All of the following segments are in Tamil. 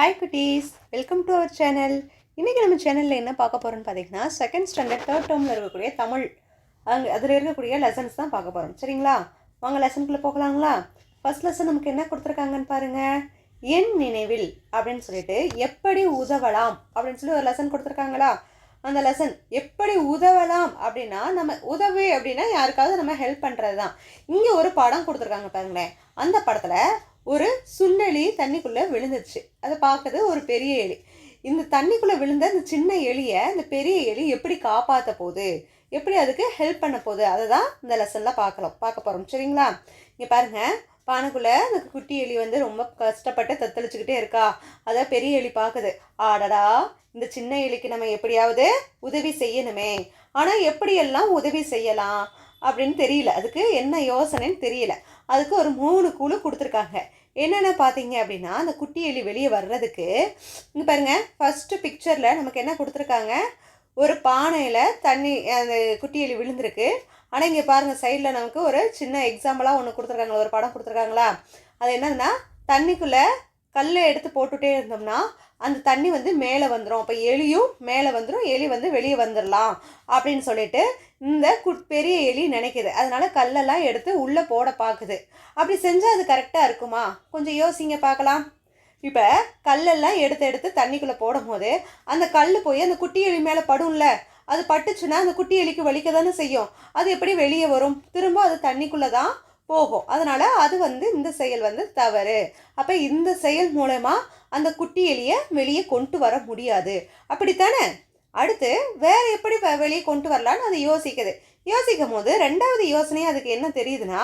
ஹாய் குட்டீஸ். வெல்கம் டு அவர் சேனல் இன்றைக்கி நம்ம சேனலில் என்ன பார்க்க போகிறோம்னு பார்த்தீங்கன்னா செகண்ட் ஸ்டாண்டர்ட் தேர்ட் டேர்மில் இருக்கக்கூடிய தமிழ் அங்கே அதில் இருக்கக்கூடிய லெசன்ஸ் தான் பார்க்க போகிறோம் சரிங்களா? வாங்க லெசனுக்குள்ளே போகலாங்களா? ஃபர்ஸ்ட் லெசன் நமக்கு என்ன கொடுத்துருக்காங்கன்னு பாருங்கள் என் நினைவில் அப்படின்னு சொல்லிட்டு எப்படி உதவலாம் அப்படின்னு சொல்லி ஒரு லெசன் கொடுத்துருக்காங்களா? அந்த லெசன் எப்படி உதவலாம் அப்படின்னா நம்ம உதவி அப்படின்னா யாருக்காவது நம்ம ஹெல்ப் பண்ணுறது தான் இங்கே ஒரு படம் கொடுத்துருக்காங்க பாருங்களேன். அந்த படத்தில் ஒரு சுண்டெளி தண்ணிக்குள்ளே விழுந்துச்சு அதை பார்க்குறது ஒரு பெரிய எலி. இந்த தண்ணிக்குள்ளே விழுந்த அந்த சின்ன எலியை இந்த பெரிய எலி எப்படி காப்பாற்ற போகுது? எப்படி அதுக்கு ஹெல்ப் பண்ண போகுது? அதை தான் இந்த லெசனில் பார்க்கலாம். பார்க்க போகிறோம் சரிங்களா? இங்கே பாருங்கள் பானைக்குள்ளே அந்த குட்டி எலி வந்து ரொம்ப கஷ்டப்பட்டு தத்தளிச்சுக்கிட்டே இருக்கா. அதை பெரிய எலி பார்க்குது. ஆடடா! இந்த சின்ன எலிக்கு நம்ம எப்படியாவது உதவி செய்யணுமே. ஆனால் எப்படியெல்லாம் உதவி செய்யலாம்? அப்படின்னு தெரியல. அதுக்கு என்ன யோசனைன்னு தெரியல. அதுக்கு ஒரு மூணு குழு கொடுத்துருக்காங்க. என்னென்ன பார்த்தீங்க அப்படின்னா அந்த குட்டி எலி வெளியே வர்றதுக்கு இங்கே பாருங்க ஃபஸ்ட்டு பிக்சரில் நமக்கு என்ன கொடுத்துருக்காங்க? ஒரு பானையில் தண்ணி அந்த குட்டி எலி விழுந்திருக்கு. ஆனால் இங்கே பாருங்கள் சைடில் நமக்கு ஒரு சின்ன எக்ஸாம்பிளாக ஒன்று கொடுத்துருக்காங்களா? ஒரு படம் கொடுத்துருக்காங்களா? அது என்னதுன்னா தண்ணிக்குள்ளே கல்லை எடுத்து போட்டுகிட்டே இருந்தோம்னா அந்த தண்ணி வந்து மேலே வந்துடும் அப்போ எலியும் மேலே வந்துடும் எலி வந்து வெளியே வந்துடலாம் அப்படின்னு சொல்லிட்டு இந்த கு பெரிய எலி நினைக்குது. அதனால் கல்லெல்லாம் எடுத்து உள்ளே போட பார்க்குது அப்படி செஞ்சால் அது கரெக்டாக இருக்குமா? கொஞ்சம் யோசிங்க பார்க்கலாம் இப்போ கல்லெல்லாம் எடுத்து எடுத்து தண்ணிக்குள்ளே போடும்போது அந்த கல் போய் அந்த குட்டி எலி மேலே படும்ல. அது பட்டுச்சுன்னா அந்த குட்டி எலிக்கு வலிக்க தானே செய்யும். அது எப்படி வெளியே வரும்? திரும்ப அது தண்ணிக்குள்ளே தான் போகும். அதனால் அது வந்து இந்த செயல் வந்து தவறு. அப்போ இந்த செயல் மூலயமா அந்த குட்டி எலியை வெளியே கொண்டு வர முடியாது. அப்படித்தானே? அடுத்து வேற எப்படி வெளியே கொண்டு வரலான்னு அது யோசிக்குது. யோசிக்கும் போது ரெண்டாவது யோசனை அதுக்கு என்ன தெரியுதுன்னா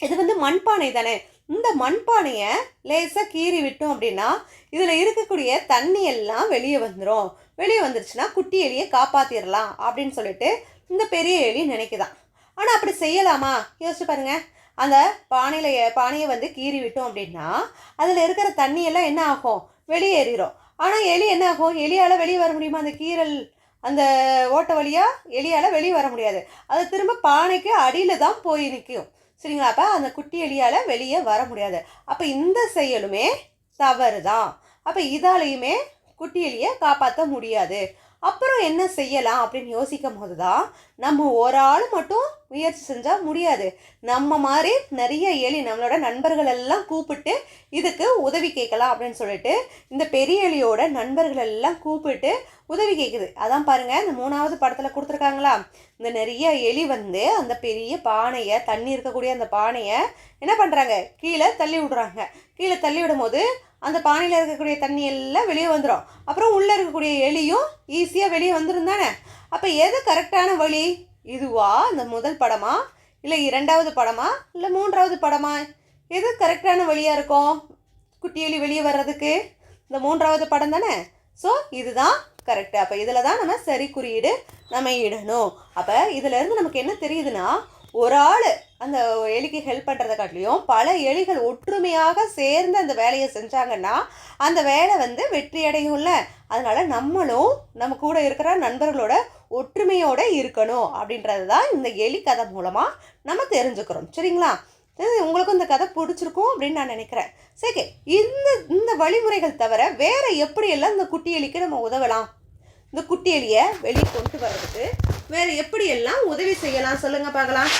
இது வந்து மண்பானை தானே. இந்த மண்பானையை லேசாக கீறி விட்டோம் அப்படின்னா இதில் இருக்கக்கூடிய தண்ணி எல்லாம் வெளியே வந்துடும் வெளியே வந்துருச்சுன்னா குட்டி எலியை காப்பாற்றிடலாம் அப்படின்னு சொல்லிட்டு இந்த பெரிய எலி நினைக்குதான். ஆனால் அப்படி செய்யலாமா? யோசிச்சு பாருங்கள் அந்த பானையில் பானையை வந்து கீறி விட்டோம் அப்படின்னா அதில் இருக்கிற தண்ணியெல்லாம் என்ன ஆகும்? வெளியேறிடும் ஆனால் எலி என்ன ஆகும்? எலியால் வெளியே வர முடியுமா? அந்த கீறல் அந்த ஓட்ட வழியாக எலியால் வெளியே வர முடியாது. அது திரும்ப பானைக்கு அடியில் தான் போய் நிற்கும். சரிங்களா? அப்போ அந்த குட்டி எலியால் வெளியே வர முடியாது. அப்போ இந்த செயலுமே தவறு தான் அப்போ இதாலையுமே குட்டி எலியை காப்பாற்ற முடியாது. அப்புறம் என்ன செய்யலாம் அப்படின்னு யோசிக்கும் போது தான் நம்ம ஒரு ஆள் மட்டும் முயற்சி செஞ்சால் முடியாது. நம்ம மாதிரி நிறைய எலி நம்மளோட நண்பர்கள் எல்லாம் கூப்பிட்டு இதுக்கு உதவி கேட்கலாம் அப்படின்னு சொல்லிட்டு இந்த பெரிய எலியோட நண்பர்கள் எல்லாம் கூப்பிட்டு உதவி கேட்குது அதான் பாருங்கள் இந்த மூணாவது படத்தில் கொடுத்துருக்காங்களா? இந்த நிறைய எலி வந்து அந்த பெரிய பானையை தண்ணி இருக்கக்கூடிய அந்த பானையை என்ன பண்ணுறாங்க கீழே தள்ளி விடுறாங்க. கீழே தள்ளி விடும் போது அந்த பானையில் இருக்கக்கூடிய தண்ணி எல்லாம் வெளியே வந்துடும் அப்புறம் உள்ளே இருக்கக்கூடிய எலியும் ஈஸியாக வெளியே வந்துடும் தானே அப்போ எது கரெக்டான வழி? இதுவா? இந்த முதல் படமா? இல்லை இரண்டாவது படமா? இல்லை மூன்றாவது படமா? எது கரெக்டான வழியாக இருக்கும்? குட்டி எலி வெளியே வர்றதுக்கு? இந்த மூன்றாவது படம் தானே? ஸோ இதுதான் கரெக்டு அப்போ இதில் தான் நம்ம சரி குறியீடு நம்ம இடணும். அப்போ இதிலேருந்து நமக்கு என்ன தெரியுதுன்னா ஒரு ஆள் அந்த எலிக்கு ஹெல்ப் பண்ணுறத காட்டிலையும் பல எலிகள் ஒற்றுமையாக சேர்ந்து அந்த வேலையை செஞ்சாங்கன்னா அந்த வேலை வந்து வெற்றி அடையும்ல. அதனால் நம்மளும் நம்ம கூட இருக்கிற நண்பர்களோட ஒற்றுமையோடு இருக்கணும் அப்படின்றது தான் இந்த எலி கதை மூலமாக நம்ம தெரிஞ்சுக்கிறோம். சரிங்களா? உங்களுக்கும் இந்த கதை பிடிச்சிருக்கும் அப்படின்னு நான் நினைக்கிறேன். சரி இந்த இந்த வழிமுறைகள் தவிர வேற எப்படியெல்லாம் இந்த குட்டி எலிக்கு நம்ம உதவலாம்? இந்த குட்டி எலியை வெளியே கொண்டு வர்றதுக்கு வேறு எப்படியெல்லாம் உதவி செய்யலாம் சொல்லுங்கள் பார்க்கலாம்.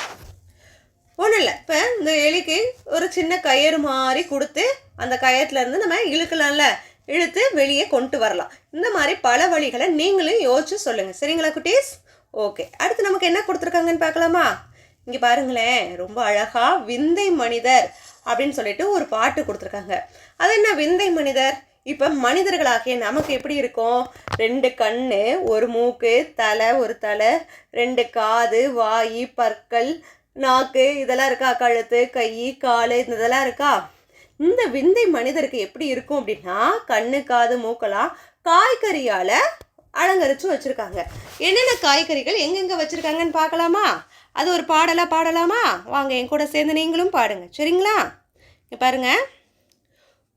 ஒன்றும் இல்லை. இப்போ இந்த எலிக்கு ஒரு சின்ன கயிறு மாதிரி கொடுத்து அந்த கயத்துலேருந்து நம்ம இழுக்கலாம்ல. இழுத்து வெளியே கொண்டு வரலாம். இந்த மாதிரி பல வழிகளை நீங்களும் யோசிச்சு சொல்லுங்கள் சரிங்களா குட்டீஸ்? ஓகே. அடுத்து நமக்கு என்ன கொடுத்துருக்காங்கன்னு பார்க்கலாமா? இங்கே பாருங்களேன். ரொம்ப அழகாக விந்தை மனிதர் அப்படின்னு சொல்லிட்டு ஒரு பாட்டு கொடுத்துருக்காங்க. அது என்ன விந்தை மனிதர்? இப்போ மனிதர்களாகிய நமக்கு எப்படி இருக்கும்? ரெண்டு கண் ஒரு மூக்கு தலை ஒரு தலை ரெண்டு காது வாய் பற்கள் நாக்கு இதெல்லாம் இருக்கா? கழுத்து கை கால் இந்த இதெல்லாம் இருக்கா? இந்த விந்தை மனிதருக்கு எப்படி இருக்கும் அப்படின்னா கண்ணு காது மூக்கெல்லாம் காய்கறியால் அலங்கரித்து வச்சுருக்காங்க. என்னென்ன காய்கறிகள் எங்கெங்கே வச்சுருக்காங்கன்னு பார்க்கலாமா? அது ஒரு பாடலாக பாடலாமா? வாங்க என் கூட சேர்ந்து நீங்களும் பாடுங்க. சரிங்களா? இங்கே பாருங்கள்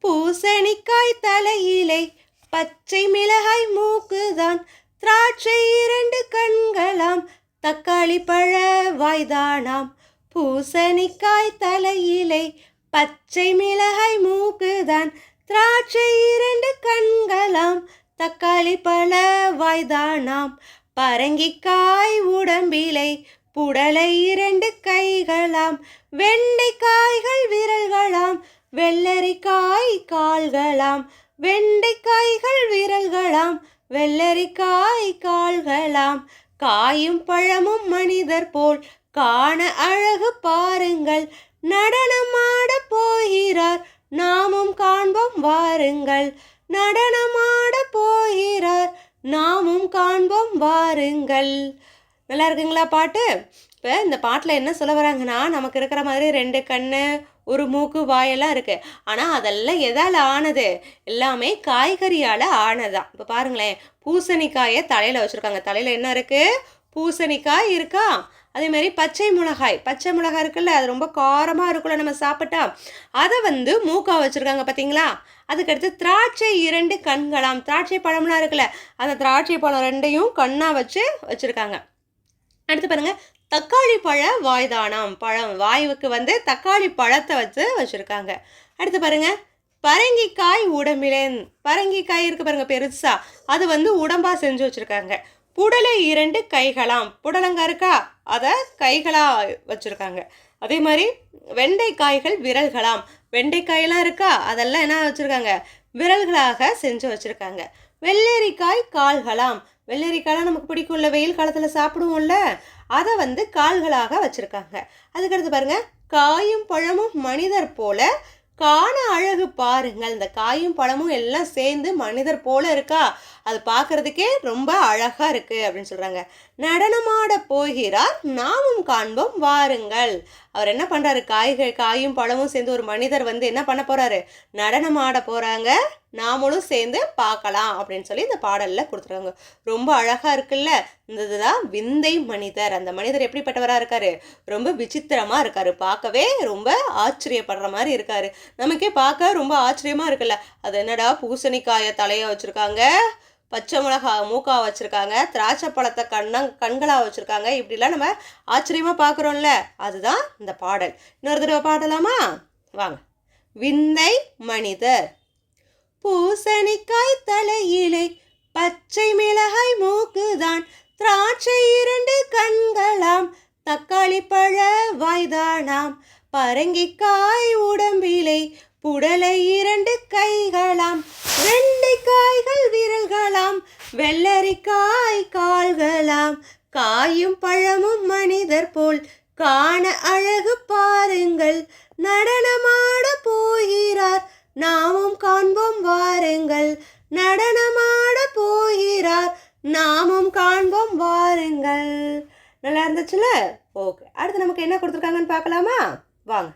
பூசணிக்காய் தலையிலை பச்சை மிளகாய் மூக்குதான் திராட்சை இரண்டு கண்களாம் தக்காளி பழ வாய்தானாம். பூசணிக்காய் தலையிலை பச்சை மிளகாய் மூக்குதான் திராட்சை இரண்டு கண்களாம் தக்காளி பழ வாய்தானாம். பரங்கிக்காய் உடம்பிலை புடலை இரண்டு கைகளாம் வெண்டைக்காய்கள் விரல்களாம் வெள்ளரிக்காய் கால்களாம் வெண்டைக்காய்கள் விரல்களாம் வெள்ளரிக்காய் கால்களாம். காயும் பழமும் மனிதர் போல் காண அழகு பாருங்கள். நடனமாட போகிறார் நாமும் காண்போம் வாருங்கள். நடனமாட போகிறார் நாமும் காண்போம் வாருங்கள். நல்லா இருக்குங்களா பாட்டு? இப்போ இந்த பாட்டில் என்ன சொல்ல வராங்கன்னா நமக்கு இருக்கிற மாதிரி ரெண்டு கண்ணு ஒரு மூக்கு வாயெல்லாம் இருக்குது ஆனால் அதெல்லாம் எதால் ஆனது? எல்லாமே காய்கறியால் ஆனதுதான். இப்போ பாருங்களேன் பூசணிக்காயை தலையில் வச்சுருக்காங்க. தலையில் என்ன இருக்குது பூசணிக்காய் இருக்கா? அதே மாதிரி பச்சை மிளகாய். பச்சை மிளகாய் இருக்குல்ல அது ரொம்ப காரமாக இருக்குல்ல நம்ம சாப்பிட்டா. அதை வந்து மூக்கா வச்சுருக்காங்க பார்த்தீங்களா அதுக்கடுத்து திராட்சை இரண்டு கண்களாம். திராட்சை பழம்லாம் இருக்குல்ல அந்த திராட்சை பழம் ரெண்டையும் கண்ணாக வச்சு வச்சுருக்காங்க. அடுத்து பாருங்கள் தக்காளி பழ வாய்தானம். பழம் வாயுவுக்கு வந்து தக்காளி பழத்தை வச்சு வச்சுருக்காங்க. அடுத்து பாருங்க. பரங்கிக்காய் உடம்பிலேன். பரங்கிக்காய் இருக்கு பாருங்கள் பெருசாக அது வந்து உடம்பாக செஞ்சு வச்சுருக்காங்க. புடலை இரண்டு கைகளாம். புடலங்கா இருக்கா? அதை கைகளாக வச்சுருக்காங்க. அதே மாதிரி வெண்டைக்காய்கள் விரல்களாம். வெண்டைக்காயெல்லாம் இருக்கா? அதெல்லாம் என்ன வச்சுருக்காங்க? விரல்களாக செஞ்சு வச்சுருக்காங்க. வெள்ளரிக்காய் கால்களாம். வெள்ளரிக்காலாம் நமக்கு பிடிக்கும்ல வெயில் காலத்தில் சாப்பிடுவோம்ல. அதை வந்து கால்களாக வச்சுருக்காங்க. அதுக்கடுத்து பாருங்க. காயும் பழமும் மனிதர் போல காண அழகு பாருங்கள். இந்த காயும் பழமும் எல்லாம் சேர்ந்து மனிதர் போல இருக்கா? அது பார்க்கறதுக்கே ரொம்ப அழகாக இருக்குது அப்படின்னு சொல்கிறாங்க நடனமாட போகிறார். நாமும் காண்போம். வாருங்கள். அவர் என்ன பண்ணுறாரு காய்கள் காயும் பழமும் சேர்ந்து ஒரு மனிதர் வந்து என்ன பண்ண போகிறாரு நடனமாட போகிறாங்க நாமளும் சேர்ந்து பார்க்கலாம் அப்படின்னு சொல்லி இந்த பாடலில் கொடுத்துருக்காங்க. ரொம்ப அழகாக இருக்குல்ல? இந்த இதுதான் விந்தை மனிதர். அந்த மனிதர் எப்படிப்பட்டவராக இருக்காரு? ரொம்ப விசித்திரமாக இருக்காரு. பார்க்கவே ரொம்ப ஆச்சரியப்படுற மாதிரி இருக்காரு. நமக்கே பார்க்க ரொம்ப ஆச்சரியமாக இருக்குல்ல? அது என்னடா பூசணிக்காயை தலையை வச்சுருக்காங்க? பச்சை மிளகா மூக்கா வச்சுருக்காங்க திராட்சை பழத்தை கண்ணங் கண்களாக வச்சுருக்காங்க. இப்படிலாம் நம்ம ஆச்சரியமாக பார்க்குறோம்ல. அதுதான் இந்த பாடல். இன்னொரு தடவை பாடலாமா? வாங்க. விந்தை மனிதர். பூசணிக்காய் தலையிலை பச்சை மிளகாய் மூக்குதான். திராட்சை இரண்டு கண்களாம் தக்காளி பழ வாய்தானாம். பரங்கிக்காய் உடம்பிலை புடலை இரண்டு கைகளாம். ரெண்டு காய்கள் வெள்ளரிக்காய் கால்களாம் காயும் பழமும் மனிதர் போல். காண அழகு பாருங்கள் நடனமாட போகிறார். நாமும் காண்போம் வாருங்கள் நடனமாட போகிறார். நாமும் காண்போம் வாருங்கள். நல்லா இருந்துச்சுல? ஓகே. அடுத்து நமக்கு என்ன கொடுத்துருக்காங்கன்னு பார்க்கலாமா? வாங்க.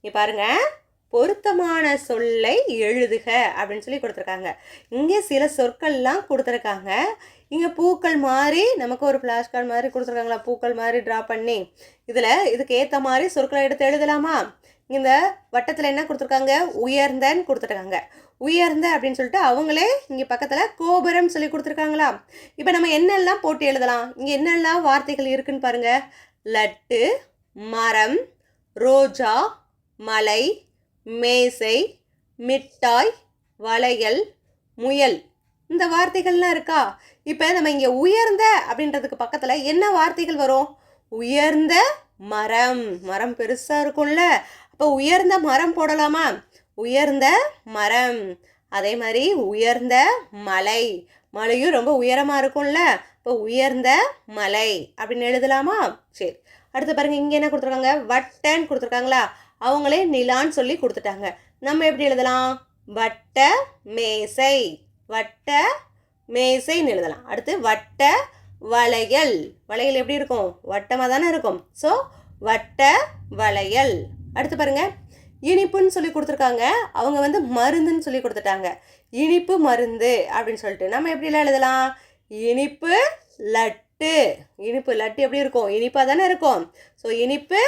இங்கே பாருங்கள் பொருத்தமான சொல்லை எழுதுக அப்படின்னு சொல்லி கொடுத்துருக்காங்க. இங்கே சில சொற்கள்லாம் கொடுத்துருக்காங்க. இங்கே பூக்கள் மாதிரி நமக்கு ஒரு ஃப்ளாஷ் கார்டு மாதிரி கொடுத்துருக்காங்களா? பூக்கள் மாதிரி ட்ரா பண்ணி. இதில் இதுக்கு ஏற்ற மாதிரி சொற்களை எடுத்து எழுதலாமா? இந்த வட்டத்தில் என்ன கொடுத்துருக்காங்க? உயர்ந்தன்னு கொடுத்துருக்காங்க. உயர்ந்த அப்படின்னு சொல்லிட்டு அவங்களே இங்கே பக்கத்தில் கோபுரம் சொல்லி கொடுத்துருக்காங்களா? இப்போ நம்ம என்னெல்லாம் போட்டு எழுதலாம்? இங்கே என்னெல்லாம் வார்த்தைகள் இருக்குன்னு பாருங்கள் லட்டு மரம் ரோஜா மலை மேசை மிட்டாய் வளையல் முயல். இந்த வார்த்தைகள்லாம் இருக்கா? இப்போ நம்ம இங்கே உயர்ந்த அப்படின்றதுக்கு பக்கத்தில் என்ன வார்த்தைகள் வரும்? உயர்ந்த மரம். மரம் பெருசாக இருக்கும்ல. அப்போ உயர்ந்த மரம் போடலாமா? உயர்ந்த மரம். அதே மாதிரி உயர்ந்த மலை. மலையும் ரொம்ப உயரமாக இருக்கும்ல. இப்போ உயர்ந்த மலை அப்படின்னு எழுதலாமா? சரி. அடுத்து பாருங்கள் இங்கே என்ன கொடுத்துருக்காங்க? வட்டன் கொடுத்துருக்காங்களா? அவங்களே நிலான்னு சொல்லி கொடுத்துட்டாங்க. நம்ம எப்படி எழுதலாம்? வட்ட மேசை வட்ட மேசைன்னு எழுதலாம். அடுத்து வட்ட வளையல். வளையல் எப்படி இருக்கும்? வட்டமாக தானே இருக்கும். ஸோ வட்ட வளையல். அடுத்து பாருங்கள் இனிப்புன்னு சொல்லி கொடுத்துருக்காங்க. அவங்க வந்து மருந்துன்னு சொல்லி கொடுத்துட்டாங்க. இனிப்பு மருந்து அப்படின்னு சொல்லிட்டு. நம்ம எப்படிலாம் எழுதலாம்? இனிப்பு லட்டு. இனிப்பு லட்டு எப்படி இருக்கும்? இனிப்பாக தானே இருக்கும். ஸோ இனிப்பு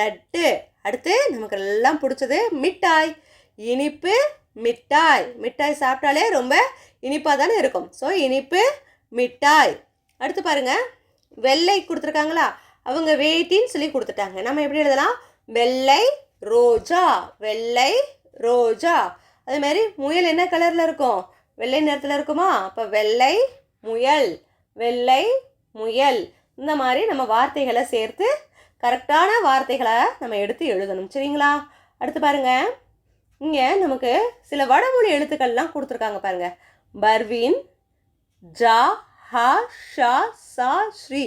லட்டு. அடுத்து நமக்கு எல்லாம் பிடிச்சது மிட்டாய். இனிப்பு மிட்டாய். மிட்டாய் சாப்பிட்டாலே ரொம்ப இனிப்பாக தானே இருக்கும். ஸோ இனிப்பு மிட்டாய். அடுத்து பாருங்க. வெள்ளை கொடுத்துருக்காங்களா? அவங்க வேட்டின்னு சொல்லி கொடுத்துட்டாங்க. நம்ம எப்படி எழுதலாம்? வெள்ளை ரோஜா. வெள்ளை ரோஜா. அதே மாதிரி முயல் என்ன கலரில் இருக்கும்? வெள்ளை நிறத்தில் இருக்குமா? அப்போ வெள்ளை முயல். வெள்ளை முயல். இந்த மாதிரி நம்ம வார்த்தைகளை சேர்த்து கரெக்டான வார்த்தைகளை நம்ம எடுத்து எழுதணும். சரிங்களா? அடுத்து பாருங்கள் இங்கே நமக்கு சில வடமொழி எழுத்துக்கள்லாம் கொடுத்துருக்காங்க பாருங்க. பர்வீன் ஜா ஹா ஷா சா ஸ்ரீ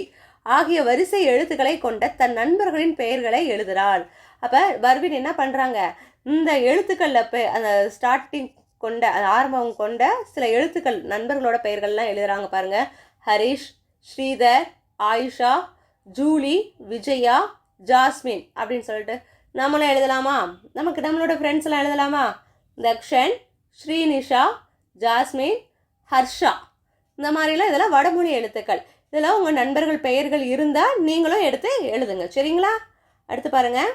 ஆகிய வரிசை எழுத்துக்களை கொண்ட தன் நண்பர்களின் பெயர்களை எழுதுகிறாள் அப்போ பர்வீன் என்ன பண்ணுறாங்க இந்த எழுத்துக்களில் பெ அந்த ஸ்டார்டிங் கொண்ட அந்த ஆரம்பம் கொண்ட சில எழுத்துக்கள் நண்பர்களோட பெயர்கள்லாம் எழுதுகிறாங்க பாருங்கள் ஹரிஷ் ஸ்ரீதர் ஆயிஷா ஜூலி விஜயா ஜாஸ்மின் அப்படின்னு சொல்லிட்டு நம்மளும் எழுதலாமா? நமக்கு நம்மளோட ஃப்ரெண்ட்ஸ் எல்லாம் எழுதலாமா? தக்ஷன் ஸ்ரீனிஷா ஜாஸ்மின் ஹர்ஷா. இந்த மாதிரிலாம் இதெல்லாம் வடமொழி எழுத்துக்கள். இதெல்லாம் உங்கள் நண்பர்கள் பெயர்கள் இருந்தால் நீங்களும் எடுத்து எழுதுங்க. சரிங்களா? அடுத்து பாருங்க.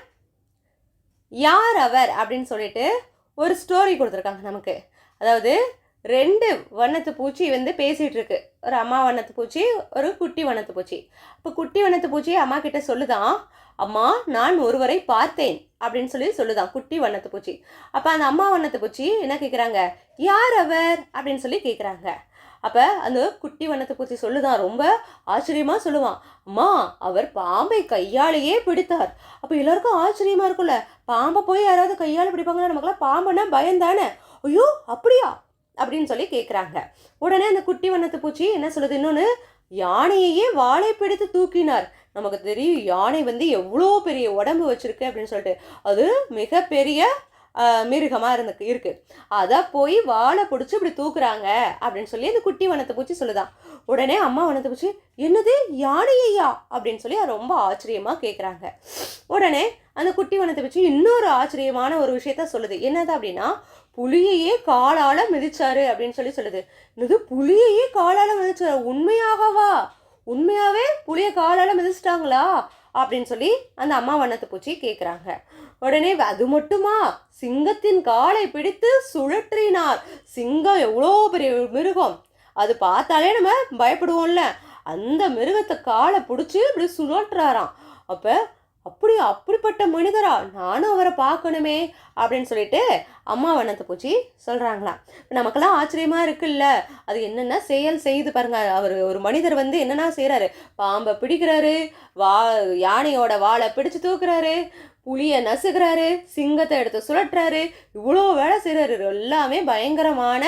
யார் அவர் அப்படின்னு சொல்லிட்டு ஒரு ஸ்டோரி கொடுத்துருக்காங்க நமக்கு. அதாவது ரெண்டு வண்ணத்து பூச்சி வந்து பேசிகிட்டு இருக்கு. ஒரு அம்மா வண்ணத்து பூச்சி ஒரு குட்டி வண்ணத்து பூச்சி. இப்போ குட்டி வண்ணத்து பூச்சி அம்மா கிட்ட சொல்லுதான் அம்மா நான் ஒருவரை பார்த்தேன் அப்படின்னு சொல்லி சொல்லுதான் குட்டி வண்ணத்து பூச்சி. அப்போ அந்த அம்மா வண்ணத்து பூச்சி என்ன கேட்குறாங்க யார் அவர்? அப்படின்னு சொல்லி கேட்குறாங்க அப்போ அந்த குட்டி வண்ணத்து பூச்சி சொல்லுதான் ரொம்ப ஆச்சரியமாக சொல்லுவான் அம்மா அவர் பாம்பை கையாலேயே பிடித்தார். அப்போ எல்லாருக்கும் ஆச்சரியமாக இருக்கும்ல பாம்பை போய் யாராவது கையால் பிடிப்பாங்கன்னா நமக்குலாம் பாம்புன்னா பயந்தானே? ஐயோ அப்படியா? அப்படின்னு சொல்லி கேட்குறாங்க உடனே அந்த குட்டி வண்ணத்து பூச்சி என்ன சொல்லுது? இன்னொன்று யானையையே வாழை பிடித்து தூக்கினார். நமக்கு தெரியும் யானை வந்து எவ்வளோ பெரிய உடம்பு வச்சுருக்கு அப்படின்னு சொல்லிட்டு. அது மிகப்பெரிய மிருகமாக இருந்து இருக்குது அதை போய் வாழை பிடிச்சி இப்படி தூக்குறாங்க அப்படின்னு சொல்லி அந்த குட்டி வனத்தை பூச்சி சொல்லுதான் உடனே அம்மா வனத்தை பூச்சி என்னது யானையா அப்படின்னு சொல்லி ரொம்ப ஆச்சரியமாக கேட்குறாங்க உடனே அந்த குட்டி வனத்தை பூச்சி இன்னொரு ஆச்சரியமான ஒரு விஷயத்த சொல்லுது. என்னது அப்படின்னா புலியையே காலால் மிதிச்சாரு அப்படின்னு சொல்லி சொல்லுது. என்னது புலியையே காலால் மிதிச்சாரு? உண்மையாகவா? உண்மையாகவே புளியை காலால் மிதிச்சிட்டாங்களா? அப்படின்னு சொல்லி அந்த அம்மா வண்ணத்து பூச்சி கேட்குறாங்க உடனே அது மட்டுமா? சிங்கத்தின் காலை பிடித்து சுழற்றினார். சிங்கம் எவ்வளோ பெரிய மிருகம். அது பார்த்தாலே நம்ம பயப்படுவோம்ல. அந்த மிருகத்தை காலை பிடிச்சி இப்படி சுழற்றுறாராம் அப்போ அப்படி அப்படிப்பட்ட மனிதரா? நானும் அவரை பார்க்கணுமே அப்படின்னு சொல்லிட்டு அம்மா வண்ணத்தை பூச்சி சொல்கிறாங்களாம் நமக்கெல்லாம் ஆச்சரியமாக இருக்குல்ல? அது என்னென்ன செயல் செய்து பாருங்க. அவர் ஒரு மனிதர் வந்து என்னென்ன செய்கிறாரு பாம்பை பிடிக்கிறாரு வா யானையோட வாழை பிடிச்சு தூக்குறாரு. புளியை நசுக்கிறாரு சிங்கத்தை எடுத்து சுழட்டுறாரு இவ்வளோ வேலை செய்கிறாரு எல்லாமே பயங்கரமான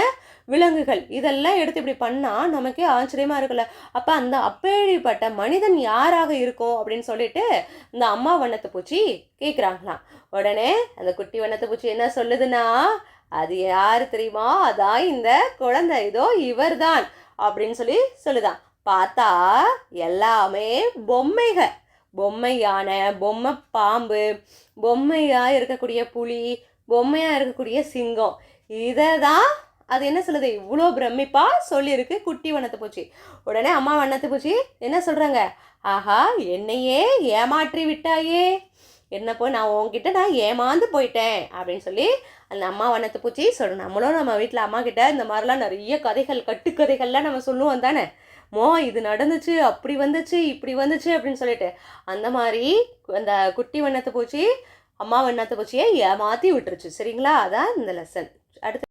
விலங்குகள். இதெல்லாம் எடுத்து இப்படி பண்ணால் நமக்கே ஆச்சரியமாக இருக்குல்ல? அப்போ அந்த அப்பேழிப்பட்ட மனிதன் யாராக இருக்கும் அப்படின்னு சொல்லிட்டு இந்த அம்மா வண்ணத்து பூச்சி கேட்குறாங்களாம் உடனே அந்த குட்டி வண்ணத்து பூச்சி என்ன சொல்லுதுன்னா அது யார் தெரியுமா? அதான் இந்த குழந்தை. இதோ இவர் தான் அப்படின்னு சொல்லி சொல்லுதான் பார்த்தா எல்லாமே பொம்மைகள். பொம்மை யானை பொம்மை பாம்பு பொம்மையாக இருக்கக்கூடிய புலி பொம்மையாக இருக்கக்கூடிய சிங்கம். இதை தான் அது என்ன சொல்லுது? இவ்வளோ பிரமிப்பா சொல்லியிருக்கு குட்டி வண்ணத்து பூச்சி. உடனே அம்மா வண்ணத்து பூச்சி என்ன சொல்கிறாங்க ஆஹா என்னையே ஏமாற்றி விட்டாயே. என்ன போய் நான் உங்ககிட்ட நான் ஏமாந்து போயிட்டேன் அப்படின்னு சொல்லி அந்த அம்மா வண்ணத்து பூச்சி சொல்லணும் நம்மளும் நம்ம வீட்டில் அம்மா கிட்ட இந்த மாதிரிலாம் நிறைய கதைகள் கட்டுக்கதைகள்லாம் நம்ம சொல்லுவோம் தானே? மோ இது நடந்துச்சு அப்படி வந்துச்சு இப்படி வந்துச்சு அப்படின்னு சொல்லிட்டு. அந்த மாதிரி அந்த குட்டி வண்ணத்தை பூச்சி அம்மா வண்ணத்தை பூச்சியை ஏமாற்றி விட்டுருச்சு சரிங்களா? அதான் இந்த லெசன் அடுத்து